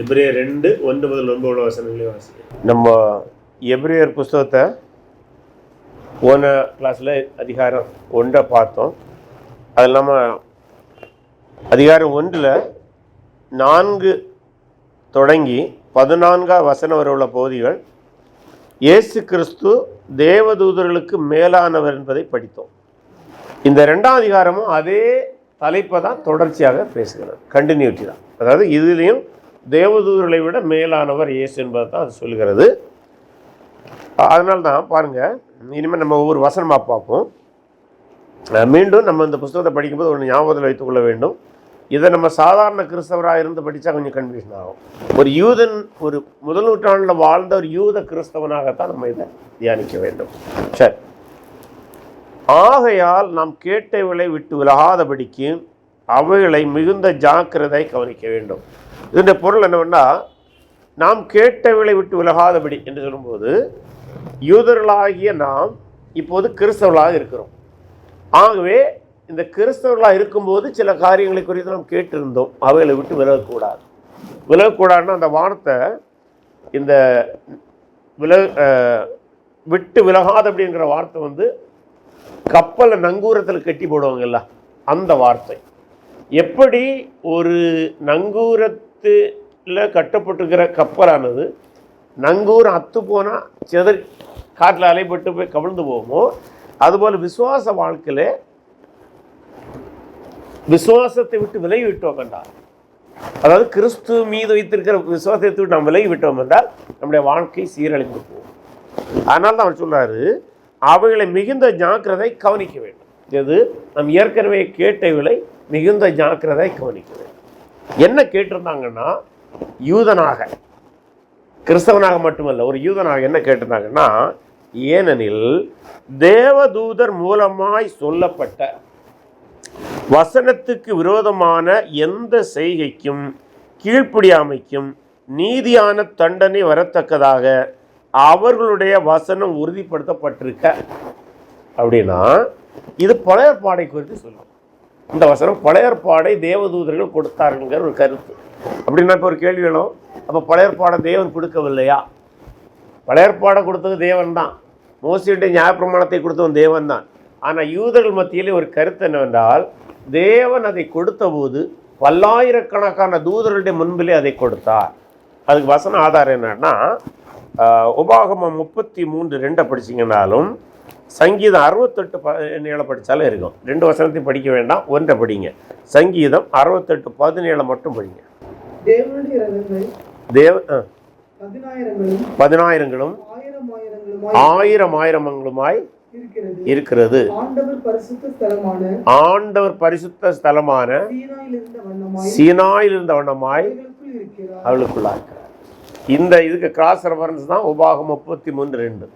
எபிரேயர் ரெண்டு ஒன்று முதல் ஒன்பது வசனங்களே வாசிக்க நம்ம எப்ரியர் புஸ்தகத்தை போன கிளாஸில் அதிகாரம் ஒன்றை பார்த்தோம். அது இல்லாமல் அதிகாரம் ஒன்றில் நான்கு தொடங்கி பதினான்காம் வசனம் வரை உள்ள பகுதிகள் இயேசு கிறிஸ்து தேவதூதர்களுக்கு மேலானவர் என்பதை படித்தோம். இந்த ரெண்டாம் அதிகாரமும் அதே தலைப்பை தான் தொடர்ச்சியாக பேசுகிறது. கண்டினியூட்டி தான். அதாவது இதுலேயும் தேவதூதர்களை விட மேலானவர் இயேசு என்பதை தான் அது சொல்கிறது அதனால தான் பாருங்கள் இனிமேல் நம்ம ஒவ்வொரு வசனமாக பார்ப்போம். மீண்டும் நம்ம இந்த புஸ்தகத்தை படிக்கும்போது ஒன்று ஞாபகத்தில் வைத்துக்கொள்ள வேண்டும். இதை நம்ம சாதாரண கிறிஸ்தவராக இருந்து படித்தா கொஞ்சம் கன்ஃபியூஷன் ஆகும். ஒரு யூதன் ஒரு முதல் நூற்றாண்டில் வாழ்ந்த ஒரு யூத கிறிஸ்தவனாகத்தான் நம்ம இதை தியானிக்க வேண்டும். சரி. ஆகையால் நாம் கேட்டவைகளை விட்டு விலகாதபடிக்கு அவைகளை மிகுந்த ஜாக்கிரதை கவனிக்க வேண்டும். இதனுடைய பொருள் என்னவென்னா நாம் கேட்டவளை விட்டு விலகாதபடி என்று சொல்லும்போது யூதர்களாகிய நாம் இப்போது கிறிஸ்தவர்களாக இருக்கிறோம். ஆகவே இந்த கிறிஸ்தவர்களாக இருக்கும்போது சில காரியங்களை குறித்து நாம் கேட்டிருந்தோம். அவைகளை விட்டு விலகக்கூடாது. விலகக்கூடாதுன்னா அந்த வார்த்தை இந்த வில விட்டு விலகாது அப்படிங்கிற வார்த்தை வந்து கப்பலை நங்கூரத்தில் கட்டி போடுவாங்கல்ல அந்த வார்த்தை. எப்படி ஒரு நங்கூரத்தில் கட்டப்பட்டிருக்கிற கப்பலானது நங்கூரம் அத்து போனால் செதறி காட்டில் அலைப்பட்டு போய் கவிழ்ந்து போவோமோ அதுபோல் விசுவாச வாழ்க்கையில் விசுவாசத்தை விட்டு விலகி விட்டோம் என்றால் அதாவது கிறிஸ்து மீது வைத்திருக்கிற விசுவாசத்தை விட்டு நாம் விலகி விட்டோம் என்றால் நம்முடைய வாழ்க்கை சீரழிந்து போகும். அதனால தான் அவர் சொல்கிறாரு அவைகளை மிகுந்த ஜாக்கிரதை கவனிக்க வேண்டும். எது? நாம் ஏற்கனவே கேட்ட விலை மிகுந்த ஜாக்கிரதை கவனிக்க என்ன கேட்டிருந்தாங்கன்னா யூதனாக கிறிஸ்தவனாக மட்டுமல்ல ஒரு யூதனாக என்ன கேட்டிருந்தாங்கன்னா ஏனெனில் தேவதூதர் மூலமாய் சொல்லப்பட்ட வசனத்துக்கு விரோதமான எந்த செய்கைக்கும் கீழ்ப்படியாமைக்கும் நீதியான தண்டனை வரத்தக்கதாக அவர்களுடைய வசனம் உறுதிப்படுத்தப்பட்டிருக்க. அப்படின்னா இது பழைய பாடை குறித்து சொல்லும். இந்த வசனம் பழையற்பாடை தேவதூதர்கள் கொடுத்தாருங்கிற ஒரு கருத்து. அப்படின்னா இப்போ ஒரு கேள்வி வேணும். அப்போ பழையற்பாடை தேவன் கொடுக்கவில்லையா? பழையற்பாடை கொடுத்தது தேவன் தான் மோசியுடைய நியாயப்பிரமாணத்தை கொடுத்தவன் தேவன் தான் ஆனால் யூதர்கள் மத்தியிலே ஒரு கருத்து என்னவென்றால் தேவன் அதை கொடுத்தபோது பல்லாயிரக்கணக்கான தூதர்களுடைய முன்பிலே அதை கொடுத்தார். அதுக்கு வசன ஆதாரம் என்னன்னா உபாகமம் முப்பத்தி மூன்று ரெண்டை படிச்சிங்கன்னாலும் சங்கீதம் அறுபத்தெட்டு பதினேழை படித்தாலும் இருக்கும். ரெண்டு வசனத்தையும் படிக்க வேண்டாம் ஒன்றை படிங்க. சங்கீதம் அறுபத்தெட்டு பதினேழை மட்டும் படிங்க. தேவ பதினாயிரங்களும் ஆயிரம் ஆயிரமங்களுமாய் இருக்கிறது. ஆண்டவர் பரிசுத்த ஸ்தலமான சீனாயில் இருந்த வண்ணமாய் சீனாயில் இருந்த வண்ணமாய் அவைகளுக்குள் இருக்கிறார். அவளுக்குள்ளா இருக்கிறார் இந்த இதுக்கு கிராஸ் ரெஃபரன்ஸ் தான் உபாகம் முப்பத்தி மூன்று ரெண்டு.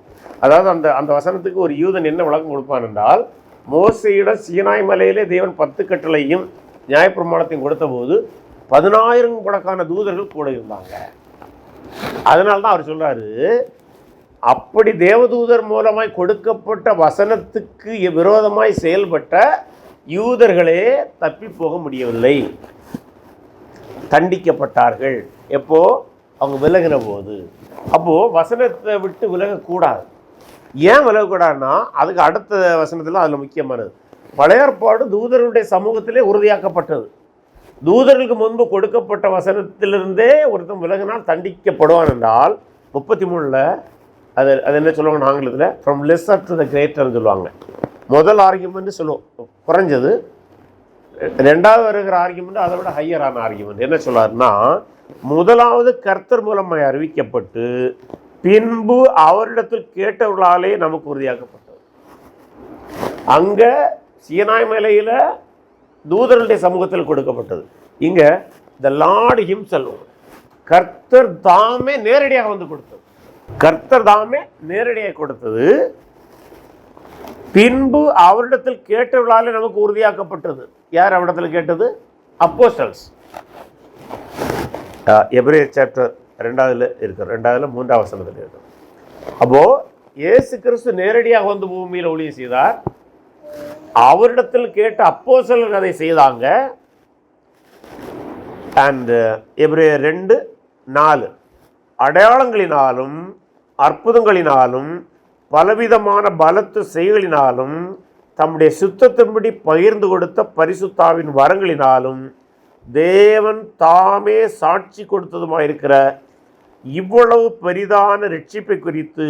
அதாவது அந்த அந்த வசனத்துக்கு ஒரு யூதன் என்ன விளக்கம் கொடுப்பான் என்றால் மோசையிட சீனாய் மலையிலே தேவன் பத்து கட்டளையும் நியாயப்பிரமாணத்தையும் கொடுத்தபோது பதினாயிரம் கணக்கான தூதர்கள் கூட இருந்தாங்க. அதனால தான் அவர் சொல்கிறாரு அப்படி தேவதூதர் மூலமாய் கொடுக்கப்பட்ட வசனத்துக்கு விரோதமாய் செயல்பட்ட யூதர்களே தப்பி போக முடியவில்லை. தண்டிக்கப்பட்டார்கள். எப்போ? அவங்க விலகிற போது. அப்போது வசனத்தை விட்டு விலகக்கூடாது. ஏன் விலகக்கூடாதுன்னா அதுக்கு அடுத்த வசனத்தில் அதில் முக்கியமானது. பழைய ஏற்பாடு தூதர்களுடைய சமூகத்திலே உறுதியாக்கப்பட்டது. தூதர்களுக்கு முன்பு கொடுக்கப்பட்ட வசனத்திலிருந்தே ஒருத்தன் விலகினால் தண்டிக்கப்படுவான் என்றால் முப்பத்தி மூணில் அது அது என்ன சொல்லுவாங்க ஆங்கிலத்தில்? ஃப்ரம் லெஸ்ஸர் டு த கிரேட்டர்னு சொல்லுவாங்க. முதல் ஆர்கியூமெண்ட் சொல்லுவோம். குறைஞ்சது. ரெண்டாவது வருகிற ஆர்கியூமெண்ட் அதை விட ஹையரான ஆர்கியூமெண்ட் என்ன சொல்லாருன்னா முதலாவது கர்த்தர் மூலமாய் அறிவிக்கப்பட்டு பின்பு அவரிடத்தில் கேட்டவர்களாலே நமக்கு உறுதியாக்கப்பட்டது. அங்க சீனாய் மலையில தூதர்களுடைய சமூகத்தில் கொடுக்கப்பட்டது. இங்க த லார்டு ஹிம் செல்வம் கர்த்தர் தாமே நேரடியாக வந்து கொடுத்தது. கர்த்தர் தாமே நேரடியாக கொடுத்தது. பின்பு அவரிடத்தில் கேட்டவர்களாலே நமக்கு உறுதியாக்கப்பட்டது. யார் அவரிடத்தில் கேட்டது? அப்போஸ்டல்ஸ் எப்ரே சாப்டர் ரெண்டாவதுல இருக்கிறோம் ரெண்டாவதுல மூன்றாவது வசனத்தில் இருக்கும் அப்போ இயேசு கிறிஸ்து நேரடியாக வந்து பூமியில் ஊழியம் செய்தார். அவரிடத்தில் கேட்ட அப்போஸ்தலர்கள் அதை செய்தாங்க. அண்ட் எப்ரே ரெண்டு நாலு. அடையாளங்களினாலும் அற்புதங்களினாலும் பலவிதமான பலத்து செயல்களினாலும் தம்முடைய சுத்தத்தின்படி பகிர்ந்து கொடுத்த பரிசுத்தாவின் வரங்களினாலும் தேவன் தாமே சாட்சி கொடுத்ததுமாயிருக்கிற இவ்வளவு பெரிதான ரட்சிப்பை குறித்து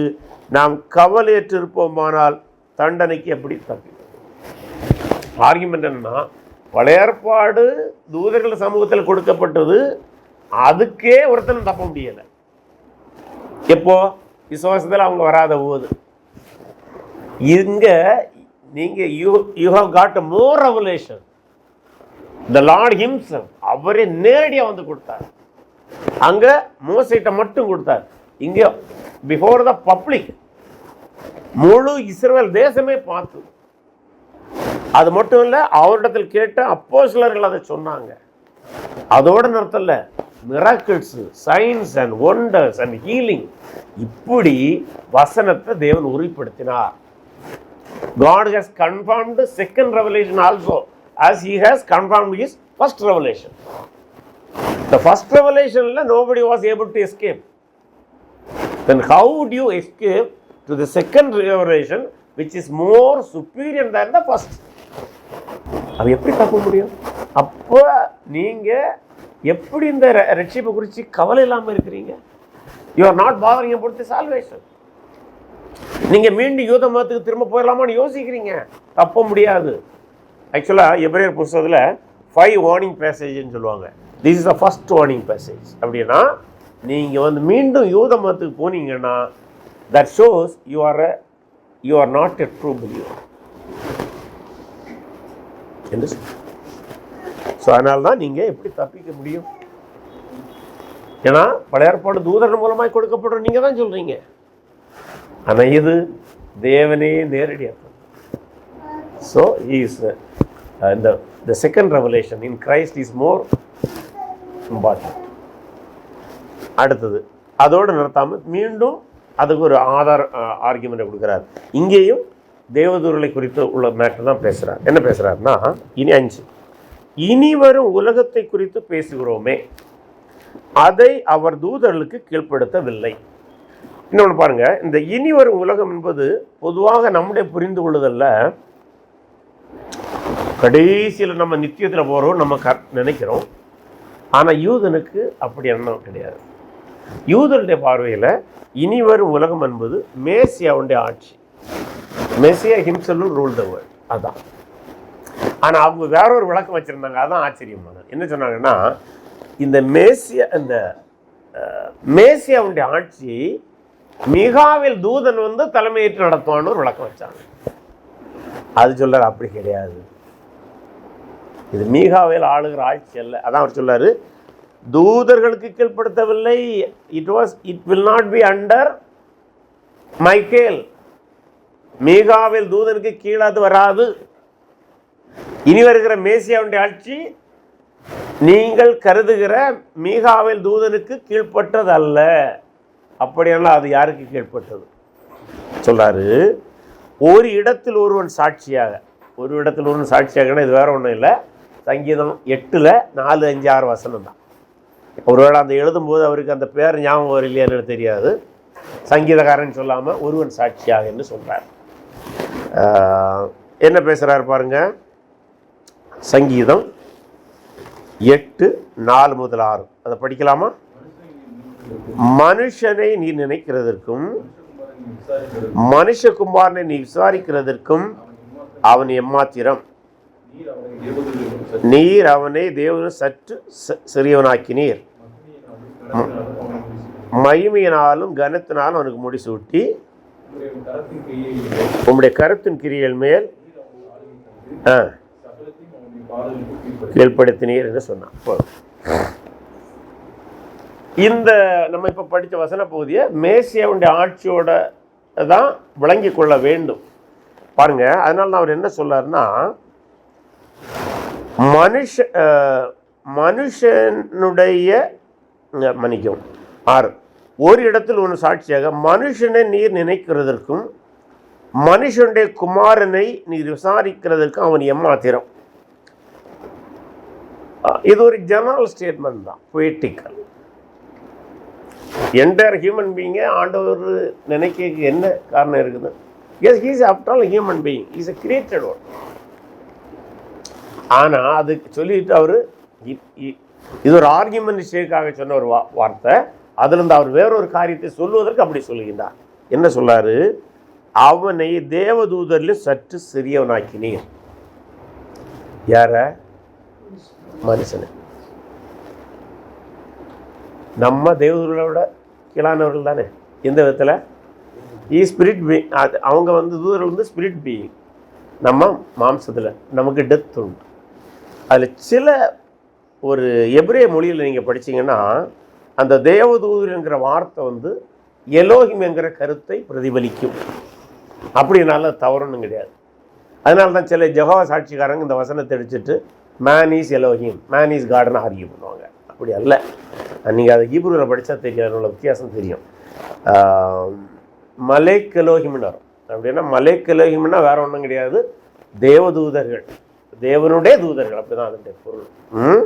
நாம் கவலையற்றிருப்போமானால் தண்டனைக்கு எப்படி தப்பி? ஆர்குமெண்ட் என்னன்னா பழையாற்பாடு தூதர்கள் சமூகத்தில் கொடுக்கப்பட்டது அதுக்கே ஒருத்தனும் தப்ப முடியலை. எப்போ? விசுவாசத்தில் அவங்க வராத போது. இங்கே நீங்கள் you you have got more revelation the Lord himself அவரே நேரடியாக வந்து கொடுத்தார். அங்கே மோசிட்ட மட்டும் கொடுத்தார். இங்கே பிஃபோர் த பப்ளிக் முழு இஸ்ரேல் தேசமே பார்த்து. அது மட்டும் இல்லை அவரிடத்தில் கேட்ட அப்போ சிலர்கள் அதை சொன்னாங்க. அதோட நிறுத்தல miracles signs and wonders and healing இப்படி வசனத்தை தேவன் உறுதிப்படுத்தினார். God has confirmed second revelation also as he has confirmed his first revelation. The first revelation nobody was able to escape. Then how would you escape to the second revelation which is more superior than the first? அது எப்படி தப்ப முடியும் அப்போ நீங்க எப்படி இந்த ர- ரட்சிப்பை குறித்து கவலை இல்லாமல் இருக்கிறீங்க யூ ஆர் நாட் பாதரிங் பொறுத்து சால்வேஷன் நீங்க மீண்டும் யூத மதத்துக்கு திரும்ப போயிடலாமான்னு யோசிக்கிறீங்க தப்ப முடியாது ஆக்சுவலாக எபிரேயர் புஸ்தகத்தில் ஃபைவ் வார்னிங் பேசேஜ்னு சொல்லுவாங்க. This is the first warning passage அப்படின்னா நீங்கள் வந்து மீண்டும் யூத மதத்துக்கு போனீங்கன்னா that shows you are a you are not a true believer என்று ஸோ அதனால தான் நீங்கள் எப்படி தப்பிக்க முடியும்? ஏன்னா பழைய ஏற்பாடு தூதரன் மூலமாக கொடுக்கப்படுற நீங்கள் தான் சொல்கிறீங்க ஆனால் இது தேவனே நேரடியாக ஸோ இஸ் இந்த the second revelation in Christ is more important அடுத்தது அதோடு நிறுத்தாமல் மீண்டும் அதுக்கு ஒரு ஆதார் ஆர்குமெண்ட் கொடுக்குறார். இங்கேயும் தேவதூர்களை குறித்து உள்ள மேட்டர் தான் பேசுகிறார் என்ன பேசுகிறாருன்னா இனி அஞ்சு. இனி வரும் உலகத்தை குறித்து பேசுகிறோமே. அதை அவர் தூதர்களுக்கு கீழ்ப்படுத்தவில்லை. இன்னொன்று பாருங்க இந்த இனி வரும் உலகம் என்பது பொதுவாக நம்முடைய புரிந்து கொள்ளுதல்ல. கடைசியில் நம்ம நித்தியத்தில் போகிறோம் நம்ம க நினைக்கிறோம். ஆனால் யூதனுக்கு அப்படி எண்ணம் கிடையாது. யூதனுடைய பார்வையில் இனி வரும் உலகம் என்பது மேசியாவுடைய ஆட்சி. மேசியா ஹிம்சலும் ரூல் த வேர்ல்ட் அதான். ஆனால் அவங்க வேற ஒரு விளக்கம் வச்சுருந்தாங்க. அதான் ஆச்சரியமானது. என்ன சொன்னாங்கன்னா இந்த மேசியா இந்த மேசியாவுடைய ஆட்சி மிகாவில் தூதன் வந்து தலைமையேற்று நடத்துவான்னு ஒரு விளக்கம் வச்சாங்க. அது சொல்றாரு அப்படி கிடையாது. இது மீகாவில் ஆளுகிற ஆட்சி அல்ல. அதான் அவர் சொல்லாரு. தூதர்களுக்கு கீழ்ப்படுத்தவில்லை. It was it will not be under Michael மீகாவில் தூதனுக்கு கீழாது வராது. இனி வருகிற மேசியாவுடைய ஆட்சி நீங்கள் கருதுகிற மீகாவில் தூதனுக்கு கீழ்ப்பட்டது அல்ல அப்படியெல்லாம் அது யாருக்கு கீழ்ப்பட்டது? சொல்றாரு. ஒரு இடத்தில் ஒருவன் சாட்சியாக ஒரு இடத்தில் ஒருவன் சாட்சியாகனா இது வேற ஒன்றும் இல்லை. சங்கீதம் எட்டில் நாலு அஞ்சு ஆறு வசனம் தான். ஒருவேளை அந்த எழுதும்போது அவருக்கு அந்த பேர் ஞாபகம் வரும் இல்லையான்னு தெரியாது. சங்கீதக்காரன் சொல்லாமல் ஒருவன் சாட்சியாக என்று சொல்கிறார் என்ன பேசுகிறார் பாருங்க. சங்கீதம் எட்டு நாலு முதல் ஆறு. அதை படிக்கலாமா? மனுஷனை நீ நினைக்கிறதற்கும் மனுஷகுமாரனை நீ விசாரிக்கிறதற்கும் அவன் எம்மாத்திரம்? நீர் அவனை தேவனு சற்று ச- சிறியவனாக்கினீர். மகிமையினாலும் கனத்தினாலும் அவனுக்கு முடிசூட்டி உம்முடைய கருத்தின் கிரியல் மேல் ஆ, கீழ்ப்படுத்தினீர் என்று சொன்னான். இந்த நம்ம இப்போ படித்த வசன பகுதியை மேசியாவுடைய ஆட்சியோட தான் விளங்கி கொள்ள வேண்டும். பாருங்கள் அதனால நான் அவர் என்ன சொல்லார்னா மனுஷ மனுஷனுடைய மன்னிக்கும் மன்னிக்கவும் ஆறு. ஒரு இடத்தில் ஒன்று சாட்சியாக மனுஷனை நீர் நினைக்கிறதற்கும் மனுஷனுடைய குமாரனை நீர் விசாரிக்கிறதற்கும் அவன் எம்மாத்திரம் இது ஒரு ஜெனரல் ஸ்டேட்மெண்ட் தான் பொய்டிக்கல் என்டையர் ஹியூமன் பீயிங்கை ஆண்டவர் நினைக்க என்ன காரணம் இருக்குது? Yes he's after all human being is a created one ஆனால் அதுக்கு சொல்லிட்டு அவர் இது ஒரு ஆர்கியூமெண்ட் விஷயக்காக சொன்ன ஒரு வா வார்த்தை. அதிலிருந்து அவர் வேறொரு காரியத்தை சொல்லுவதற்கு அப்படி சொல்லுகின்றார். என்ன சொல்றாரு? அவனை தேவதூதரில் சற்று சிறியவனாக்கினீர். யார? மனுஷனை. நம்ம தேவதூதரை கீழானவர்கள் தானே? எந்த விதத்தில்? ஈ ஸ்பிரிட் பீ அது அவங்க வந்து தூதர் வந்து ஸ்பிரிட் பீயிங் நம்ம மாம்சத்தில் நமக்கு டெத் உண்டு. அதில் சில ஒரு எபிரே மொழியில் நீங்கள் படிச்சீங்கன்னா அந்த தேவதூதர்ங்கிற வார்த்தை வந்து எலோகிம் என்கிற கருத்தை பிரதிபலிக்கும். அப்படினால தவறுன்னு கிடையாது. அதனால தான் சில ஜெகவா சாட்சிக்காரங்க இந்த வசனத்தை அடிச்சுட்டு man is Elohim man is garden argue பண்ணுவாங்க. அப்படி அல்ல. நீங்கள் அதை ஹீப்ரூவில் படித்தா தெரியும் அதனோட வித்தியாசம் தெரியும். மலேக் எலோஹிம்னு வரும் அப்படின்னா மலேக் எலோஹிம்னா வேற ஒன்றும் கிடையாது. தேவதூதர்கள். தேவனுடைய தூதர்கள் அப்படிதான் அதனுடைய பொருள். ம்?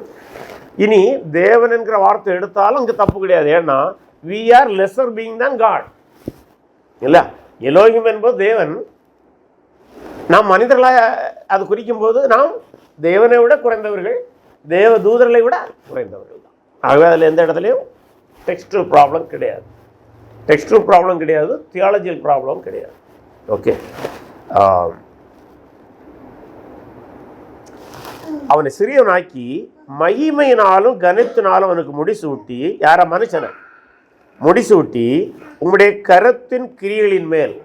இனி தேவன் என்கிற வார்த்தை எடுத்தாலும் இங்கே தப்பு கிடையாது. ஏன்னா வி ஆர் லெசர் பீங் தான் காட் இல்லை? எலோகிம் என்பது தேவன். நாம் மனிதர்களாக அது குறிக்கும் போது நாம் தேவனை விட குறைந்தவர்கள் தேவ தூதர்களை விட குறைந்தவர்கள் தான். ஆகவே அதில் எந்த இடத்துலையும் டெக்ஸ்டல் ப்ராப்ளம் கிடையாது. டெக்ஸ்டல் ப்ராப்ளம் கிடையாது தியாலஜியல் ப்ராப்ளம் கிடையாது. ஓகே அவனை சிறியவனாக்கி மகிமையினாலும் கனத்தினாலும் அவனுக்கு முடிசூட்டி யார மனுஷனை? முடிசூட்டி உம்முடைய கரத்தின் கிரியைகளின் மேல்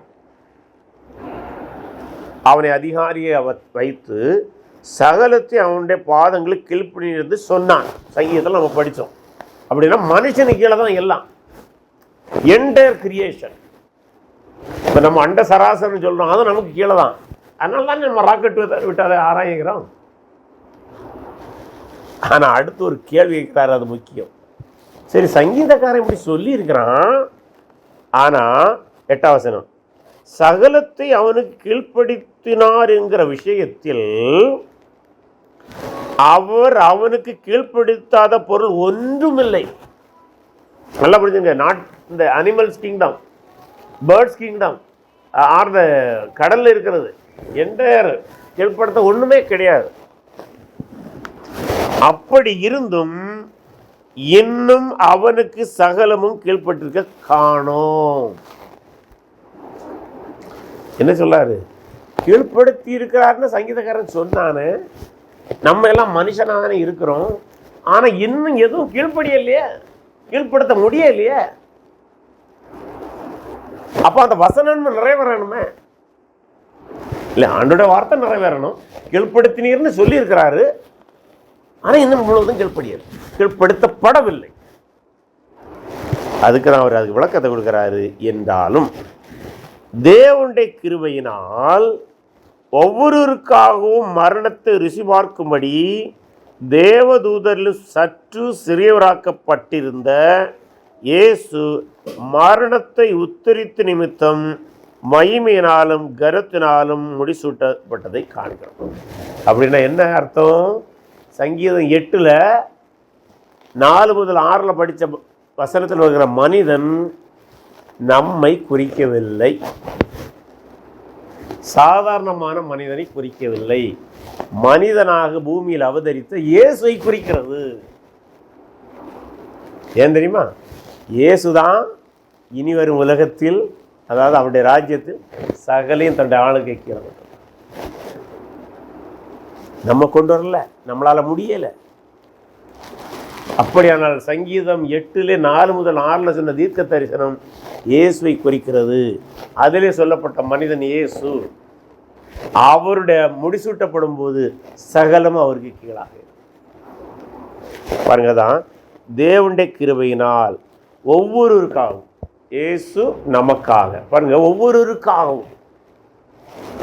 அவனை அதிகாரியை அவர் வைத்து சகலத்தை அவனுடைய பாதங்களுக்கு கீழ்ப்பணியிருந்து சொன்னான். சங்கீதத்தில் நம்ம படித்தோம் அப்படின்னா மனுஷனுக்கு கீழே தான் எல்லாம். என்டையர் கிரியேஷன் இப்போ நம்ம அண்ட சராசரின்னு சொல்கிறோம் அது நமக்கு கீழே தான். அதனால தான் நம்ம ராக்கெட் விட்டு அதை ஆராய்கிறோம்? ஆனால் அடுத்து ஒரு கேள்வி கேட்குறாரு அது முக்கியம். சரி சங்கீதக்காரன் இப்படி சொல்லியிருக்கிறான். ஆனால் எட்டாவசனம் சகலத்தை அவனுக்கு கீழ்ப்படுத்தினாருங்கிற விஷயத்தில் அவர் அவனுக்கு கீழ்ப்படுத்தாத பொருள் ஒன்றுமில்லை. நல்லா புரிஞ்சுங்க. நாட் இந்த animals kingdom birds kingdom are the கடலில் இருக்கிறது. எந்த கீழ்ப்படுத்த ஒன்றுமே கிடையாது. அப்படி இருந்தும் இன்னும் அவனுக்கு சகலமும் கீழ்ப்பட்டிருக்க காணோம். என்ன சொல்லாரு? கீழ்ப்படுத்தி இருக்கிறாருன்னு சங்கீதக்காரன் சொன்னானு நம்ம எல்லாம் மனுஷனாக தானே இருக்கிறோம். ஆனா இன்னும் எதுவும் கீழ்ப்படியலையே கீழ்ப்படுத்த முடியலையே. அப்போ அந்த வசனம் நிறைவேறணுமே. இல்லை ஆண்டோட வார்த்தை நிறைவேறணும். கீழ்ப்படுத்தினீர்னு சொல்லியிருக்கிறாரு. ஆனால் இன்னும் முழுவதும் கீழ்ப்படியல் கீழ்ப்படுத்தப்படவில்லை அதுக்கு நான் அவர் அதுக்கு விளக்கத்தை கொடுக்குறாரு என்றாலும் தேவனுடைய கிருபையினால் ஒவ்வொருவருக்காகவும் மரணத்தை ருசி பார்க்கும்படி தேவதூதரில் சற்று சிறியவராக்கப்பட்டிருந்த இயேசு மரணத்தை உத்தரித்து நிமித்தம் மகிமையினாலும் கரத்தினாலும் முடிசூட்டப்பட்டதை காண்கிறோம். அப்படின்னா என்ன அர்த்தம்? சங்கீதம் எட்டில் நாலு முதல் ஆறில் படித்த வசனத்தில் இருக்கிற மனிதன் நம்மை குறிக்கவில்லை. சாதாரணமான மனிதனை குறிக்கவில்லை. மனிதனாக பூமியில் அவதரித்த இயேசுவை குறிக்கிறது. ஏன் தெரியுமா? இயேசுதான் இனி வரும் உலகத்தில் அதாவது அவருடைய ராஜ்யத்தில் சகலையும் தன்னுடைய ஆளுகை கீழே நம்ம கொண்டு வரல நம்மளால முடியலை. அப்படியானால் சங்கீதம் எட்டுல நாலு முதல் ஆறில் சொன்ன தீர்க்க தரிசனம் இயேசுவை குறிக்கிறது. அதிலே சொல்லப்பட்ட மனிதன் இயேசு அவருடைய முடிசூட்டப்படும் போது சகலம் அவருக்கு கீழாக பாருங்க தான் தேவனுடைய கிருபையினால் ஒவ்வொருவருக்காகவும் இயேசு நமக்காக பாருங்க ஒவ்வொருவருக்காகவும்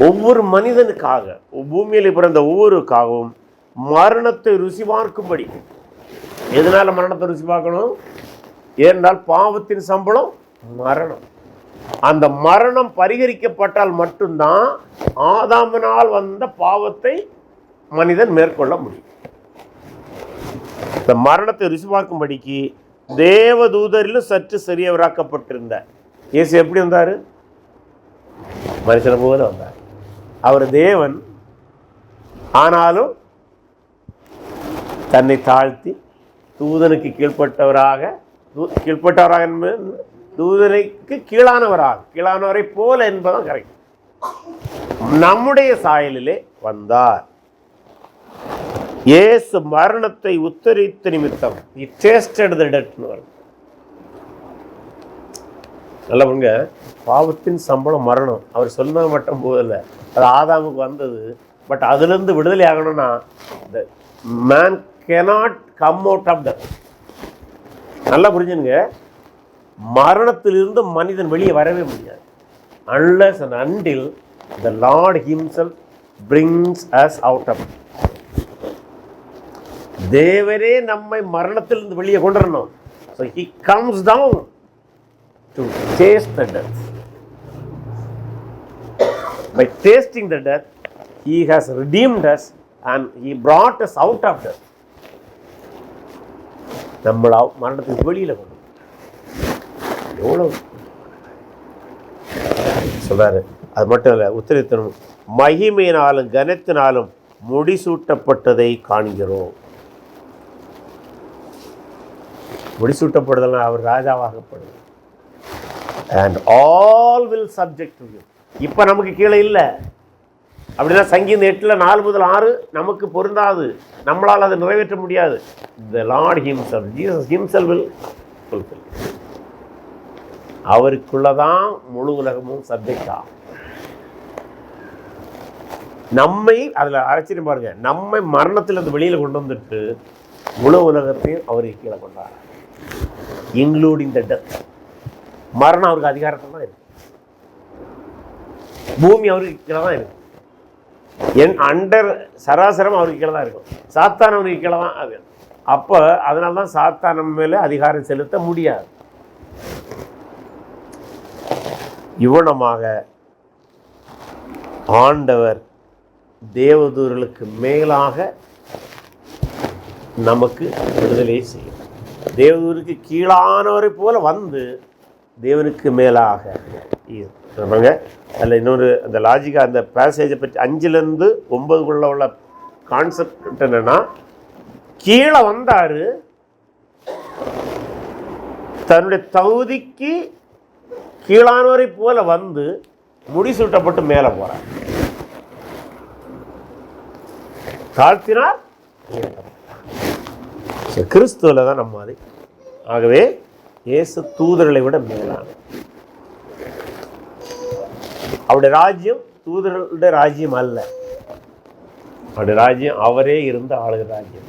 ஒவ்வொரு மனிதனுக்காக பூமியில் பிறந்த ஒவ்வொருக்காகவும் மரணத்தை ருசி பார்க்கும்படி. எதனால மரணத்தை ருசி பார்க்கணும்? ஏனென்றால் பாவத்தின் சம்பளம் மரணம். அந்த மரணம் பரிகரிக்கப்பட்டால் மட்டும்தான் ஆதாமினால் வந்த பாவத்தை மனிதன் மேற்கொள்ள முடியும். இந்த மரணத்தை ருசி பார்க்கும்படிக்கு தேவதூதரிலும் சற்று சரியவராக்கப்பட்டிருந்த இயேசு எப்படி வந்தார் மனுஷனை போல வந்தார். அவர் தேவன். ஆனாலும் தன்னை தாழ்த்தி தூதனுக்கு கீழ்ப்பட்டவராக கீழ்பட்டவராக கீழ்ப்பட்டவராக என்பது தூதனுக்கு கீழானவராக கீழானவரை போல என்பதும் கரெக்ட். நம்முடைய சாயலிலே வந்தார். இயேசு மரணத்தை உத்தரித்த நிமித்தம் he டேஸ்டட் the வரும் நல்லவங்க பாவத்தின் சம்பளம் மரணம். அவர் சொன்னது மட்டும் போதில்லை. அது ஆதாமுக்கு வந்தது. பட் அதுலேருந்து விடுதலை ஆகணும்னா the man cannot come out of the நல்லா புரிஞ்சுங்க. மரணத்திலிருந்து மனிதன் வெளியே வரவே முடியாது. Unless and until the Lord himself brings us out of தேவரே நம்மை மரணத்திலிருந்து வெளியே கொண்டு வரணும். So he comes down to taste the death by tasting the death he has redeemed us and he brought us out of death நம்மளா மரணத்துக்கு வெளியில் கொண்டு எவ்வளோ சொல்றாரு. அது மட்டும் இல்லை உத்தரித்தனும் மகிமையினாலும் கனத்தினாலும் முடிசூட்டப்பட்டதை காண்கிறோம். முடிசூட்டப்படுதல்னா அவர் ராஜாவாகப்படுது and all will subject to இப்போ நமக்கு கீழே இல்லை. அப்படின்னா சங்கீதம் எட்டில் நாலு முதல் ஆறு நமக்கு பொருந்தாது. நம்மளால் அதை நிறைவேற்ற முடியாது. The Lord himself Jesus himself will fulfil அவருக்குள்ளதான் முழு உலகமும் சப்ஜெக்ட் ஆகும். நம்மை அதில் ஆச்சரியம் பாருங்க. நம்மை மரணத்திலிருந்து வெளியில் கொண்டு வந்துட்டு முழு உலகத்தையும் அவருக்கு கீழே கொண்டார். இன்க்ளூடிங் த டெத் மரணம் அவருக்கு அதிகாரத்தில் தான் இருக்கு. பூமி அவருக்கு கீழே தான் இருக்கு. என் அண்டர் சராசரம் அவருக்கு கீழே தான் இருக்கும். சாத்தான் அவருக்கு கீழே தான் அது. அப்போ அதனால தான் சாத்தான் நம்ம மேலே அதிகாரம் செலுத்த முடியாது. இவ்வளமாக ஆண்டவர் தேவதூர்களுக்கு மேலாக நமக்கு விடுதலை செய்யும். தேவதூருக்கு கீழானவரை போல வந்து தேவனுக்கு மேலாக சொன்னாங்க அதில் இன்னொரு அந்த லாஜிக்காக அந்த பேசேஜை பற்றி அஞ்சுலேருந்து ஒன்பதுக்குள்ள உள்ள கான்செப்ட் என்னன்னா கீழே வந்தார் தன்னுடைய தகுதிக்கு கீழானவரை போல வந்து முடிசூட்டப்பட்டு மேலே போகிறார் தாழ்த்தினார் கிறிஸ்துவில் தான் நம்ம அது. ஆகவே இயேசு தூதர்களை விட மேலான அவருடைய ராஜ்யம் தூதர்களுடைய ராஜ்யம் அல்ல. அவருடைய ராஜ்யம் அவரே இருந்து ஆளுகிற ராஜ்யம்.